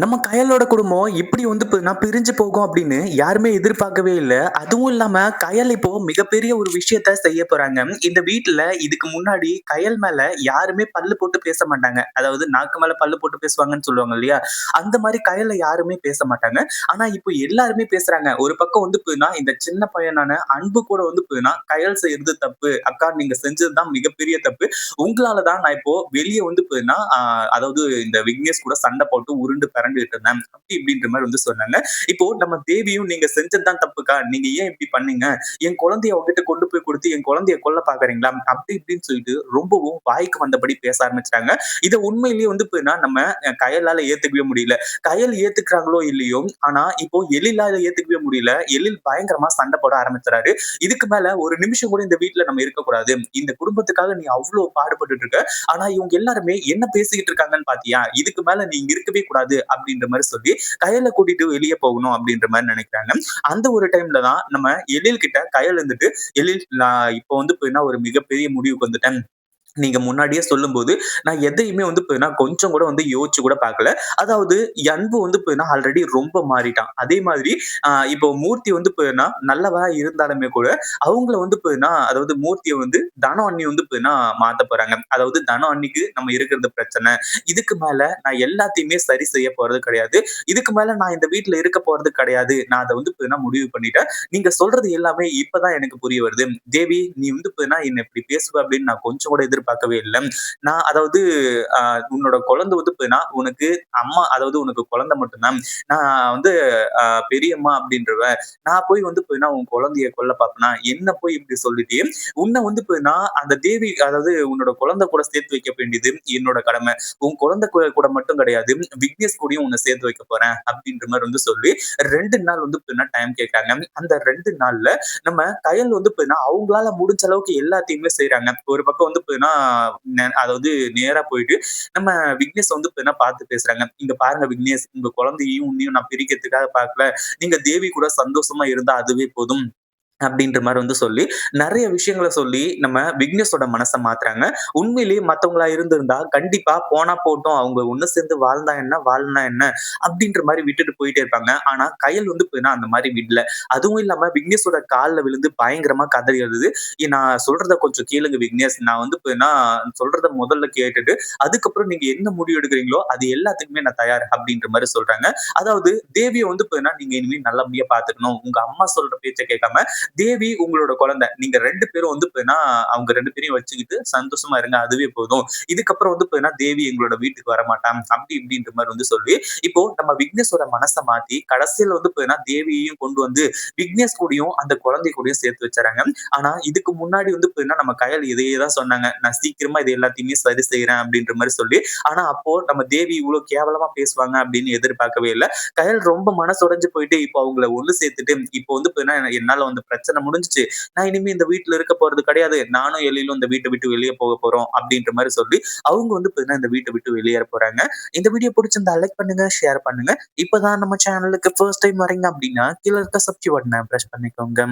நம்ம கயலோட குடும்பம் இப்படி வந்து நான் பிரிஞ்சு போகும் அப்படின்னு யாருமே எதிர்பார்க்கவே இல்லை அதுவும் இல்லாம கயல் இப்போ மிகப்பெரிய ஒரு விஷயத்த செய்ய போறாங்க. இந்த வீட்டுல இதுக்கு முன்னாடி கயல் மேல யாருமே பல்லு போட்டு பேச மாட்டாங்க. அதாவது நாக்கு மேல பல்லு போட்டு பேசுவாங்கன்னு சொல்லுவாங்க இல்லையா? அந்த மாதிரி கயல யாருமே பேச மாட்டாங்க. ஆனா இப்போ எல்லாருமே பேசுறாங்க. ஒரு பக்கம் வந்து பாத்தீங்கன்னா, இந்த சின்ன பையனான அன்பு கூட வந்து பாத்தீங்கன்னா, கயல் செய்யறது தப்பு. அக்கா நீங்க செஞ்சது தான் மிகப்பெரிய தப்பு. உங்களாலதான் நான் இப்போ வெளியே வந்து பாத்தீங்கன்னா, அதாவது இந்த விக்னேஷ் கூட சண்டை போட்டு உருண்டு பெரண்டுட்டு அப்படி இப்படின்ற மாதிரி வந்து சொன்னாங்க. இப்போ நம்ம தேவியும் நீங்க செஞ்சதுதான் தப்புக்கா. நீங்க ஏன் இப்படி பண்ணீங்க? என் குழந்தைய உங்ககிட்ட கொண்டு போய் கொடுத்து என் குழந்தைய கொல்ல பாக்குறீங்களா அப்படி இப்படின்னு சொல்லிட்டு ரொம்பவும் வாய்க்கு வந்தபடி பேச ஆரம்பிச்சிட்டாங்க இதை உண்மையிலேயே வந்து நம்ம கயலால ஏத்துக்கவே முடியல. கயல் ஏத்துக்கிறாங்களோ இல்லையோ, ஆனா இப்போ எழிலால ஏத்துக்கவே முடியல. எழில் பயங்கரமா சண்டை போட ஆரம்பிச்சுறாரு. இதுக்கு மேல ஒரு நிமிஷம் கூட இந்த வீட்ல நம்ம இருக்கக்கூடாது. இந்த குடும்பத்துக்காக நீ அவ்வளவு பாடுபட்டுட்டு இருக்க. ஆனா இவங்க எல்லாருமே என்ன பேசிக்கிட்டு இருக்காங்கன்னு பாத்தியா இதுக்கு மேல நீ இருக்கவே கூடாது அப்படின்ற மாதிரி சொல்லி கயல கூட்டிட்டு வெளிய போகணும் அப்படின்ற மாதிரி நினைக்கிறாங்க. அந்த ஒரு டைம்ல தான் நம்ம எழில் கிட்ட கயல் இருந்துட்டு, எழில் இப்போ வந்து பார்த்தீங்கன்னா ஒரு மிகப்பெரிய முடிவுக்கு வந்துட்டேன். நீங்க முன்னாடியே சொல்லும்போது, நான் எதையுமே வந்து பார்த்தீங்கன்னா, கொஞ்சம் கூட வந்து யோசிச்சு கூட பார்க்கல. அதாவது அன்பு வந்து போயினா ஆல்ரெடி ரொம்ப மாறிட்டான். அதே மாதிரி இப்போ மூர்த்தி வந்து பார்த்தீங்கன்னா, நல்லவரா இருந்தாலுமே கூட, அவங்கள வந்து பார்த்தீங்கன்னா, அதாவது மூர்த்தியை வந்து தன அண்ணி வந்து பார்த்தீங்கன்னா மாத்த போறாங்க. அதாவது தன அண்ணிக்கு நம்ம இருக்கிறது பிரச்சனை. இதுக்கு மேல நான் எல்லாத்தையுமே சரி செய்ய போறது கிடையாது. இதுக்கு மேல நான் இந்த வீட்டுல இருக்க போறது கிடையாது. நான் அதை வந்து பார்த்தீங்கன்னா முடிவு பண்ணிட்டேன். நீங்க சொல்றது எல்லாமே இப்பதான் எனக்கு புரிய வருது. தேவி நீ வந்து போயினா என்ன இப்படி பேசுவ அப்படின்னு நான் கொஞ்சம் கூட எதிர்பார்க்கவே இல்ல. நான் அதாவது உன்னோட குழந்தை வந்து உனக்கு அம்மா அதாவது உனக்கு குழந்தை மட்டும் தான். நான் வந்து பெரியம்மா அப்படின்றவ. நான் போய் வந்து போய்னா உன் குழந்தைய கொல்ல பார்ப்பனா? என்ன போய் இப்படி சொல்லிட்டு உன்னை வந்து பார்த்தீங்கன்னா, அந்த தேவி அதாவது உன்னோட குழந்தை கூட சேர்த்து வைக்க வேண்டியது என்னோட கடமை. உன் குழந்தை கூட மட்டும் கிடையாது. விக்னேஷ் கூடயும் உன்னை சேர்த்து வைக்க போறேன். அப்படின்ற மாதிரி வந்து சொல்லி ரெண்டு நாள் வந்து பார்த்தீங்கன்னா டைம் கேட்கறாங்க. அந்த ரெண்டு நாள்ல நம்ம கையல் வந்து போய்னா அவங்களால முடிஞ்ச அளவுக்கு எல்லாத்தையுமே செய்யறாங்க ஒரு பக்கம் வந்து போய்னா ந அதாவது நேரா போயிட்டு நம்ம விக்னேஷ் வந்து என்ன பார்த்து பேசுறாங்க. "இங்க பாருங்க விக்னேஷ், உங்க குழந்தையும் உன்னையும் நான் பிரிக்கிறதுக்காக பார்க்கல. நீங்க தேவி கூட சந்தோஷமா இருந்தா அதுவே போதும்." அப்படின்ற மாதிரி வந்து சொல்லி, நிறைய விஷயங்கள சொல்லி நம்ம விக்னேஷோட மனசை மாத்துறாங்க. உண்மையிலேயே மத்தவங்களா இருந்திருந்தா, கண்டிப்பா போனா போட்டோம் அவங்க ஒண்ணு சேர்ந்து வாழ்ந்தா என்ன? வாழ்னா என்ன? அப்படின்ற மாதிரி விட்டுட்டு போயிட்டே இருப்பாங்க. ஆனா கையல் வந்து போயினா அந்த மாதிரி விடல. அதுவும் இல்லாம விக்னேஷோட காலில் விழுந்து பயங்கரமா கதறி அழுது, நான் சொல்றத கொஞ்சம் கேளுங்க விக்னேஷ். நான் வந்து போயினா சொல்றத முதல்ல கேட்டுட்டு, அதுக்கப்புறம் நீங்க என்ன முடிவு எடுக்கிறீங்களோ, அது எல்லாத்துக்குமே நான் தயார்." அப்படின்ற மாதிரி சொல்றாங்க. அதாவது தேவியை வந்து போயினா நீங்க இனிமேல் நல்லபடியா பார்த்துக்கணும். உங்க அம்மா சொல்ற பேச்சை கேட்காம, தேவி உங்களோட குழந்தை. நீங்க ரெண்டு பேரும் வந்து பார்த்தீங்கன்னா, அவங்க ரெண்டு பேரையும் வச்சுக்கிட்டு சந்தோஷமா இருங்க. அதுவே போதும். இதுக்கப்புறம் வந்து பார்த்தீங்கன்னா, தேவி எங்களோட வீட்டுக்கு வரமாட்டா. அப்படி இப்படின்ற மாதிரி வந்து சொல்லி, இப்போ நம்ம விக்னேஷோட மனச மாத்தி, கடைசியில வந்து பார்த்தீங்கன்னா, தேவியையும் கொண்டு வந்து விக்னேஷ் கூடயும், அந்த குழந்தை கூடயும் சேர்த்து வச்சாங்க ஆனா இதுக்கு முன்னாடி வந்து பார்த்தீங்கன்னா, நம்ம கயல் இதையே தான் சொன்னாங்க. "நான் சீக்கிரமா இது எல்லாத்தையுமே சரி செய்யறேன் அப்படின்ற மாதிரி சொல்லி. ஆனா அப்போ நம்ம தேவி இவ்ளோ கேவலமா பேசுவாங்க அப்படின்னு எதிர்பார்க்கவே இல்லை கயல் ரொம்ப மனசு உடைஞ்சு போயிட்டு, இப்போ அவங்கள ஒண்ணு சேர்த்துட்டு, இப்போ வந்து என்னால வந்து பிரச்சனை முடிஞ்சுச்சு. நான் இனிமே இந்த வீட்ல இருக்க போறது கிடையாது. நானும் எழிலும் இந்த வீட்டை விட்டு வெளியே போக போறோம். அப்படின்ற மாதிரி சொல்லி, அவங்க வந்து இந்த வீட்டை விட்டு வெளியேற போறாங்க. இந்த வீடியோ பிடிச்சிருந்தா லைக் பண்ணுங்க, ஷேர் பண்ணுங்க. இப்பதான் நம்ம சேனலுக்கு ஃபர்ஸ்ட் டைம் வரீங்க அப்படின்னா, கீழ இருக்க சப்ஸ்கிரைப் பட்டனை பிரஸ் பண்ணிக்கோங்க.